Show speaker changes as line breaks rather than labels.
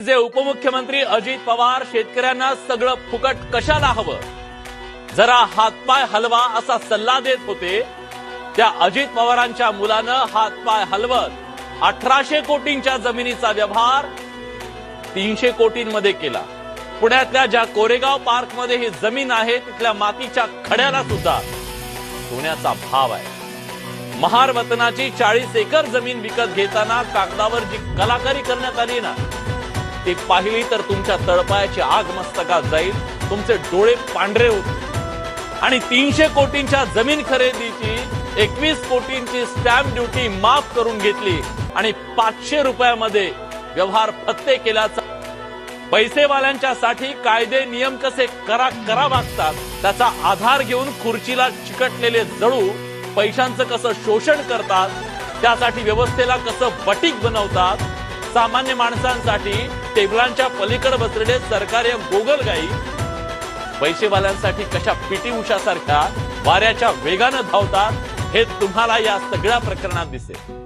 जे उपमुख्यमंत्री अजित पवार शेतकऱ्यांना सगळं फुकट कशाला हवं? जरा हातपाय हलवा असा सल्ला देत होते. त्या अजित पवारांच्या मुलानं हातपाय हलवत अठराशे कोटींच्या जमिनीचा व्यवहार तीनशे कोटींमध्ये केला. पुण्यातल्या ज्या कोरेगाव पार्कमध्ये ही जमीन आहे तिथल्या मातीच्या खड्याला सुद्धा सोन्याचा भाव आहे. महार वतनाची चाळीस एकर जमीन विकत घेताना कागदावर जी कलाकारी करण्यात आली ना ती पाहिली तर तुमच्या तळपायाची आग मस्तकात जाईल तुमचे डोळे पांढरे होतील. आणि तीनशे कोटींच्या जमीन खरेदीची एकवीस कोटींची स्टॅम्प ड्युटी माफ करून घेतली आणि पाचशे रुपयामध्ये व्यवहार फत्ते केल्याचा पैसेवाल्यांच्या साठी कायदे नियम कसे करा करा मागतात त्याचा आधार घेऊन खुर्चीला चिकटलेले जळू पैशांचं कसं शोषण करतात त्यासाठी व्यवस्थेला कसं बटीक बनवतात सामान्य माणसांसाठी टेबलांच्या पलीकडे बसलेले सरकारी गोगलगाई पैसेवाल्यांसाठी कशा पीटी उषासारख्या वाऱ्याच्या वेगानं धावतात हे तुम्हाला या सगळ्या प्रकरणात दिसेल.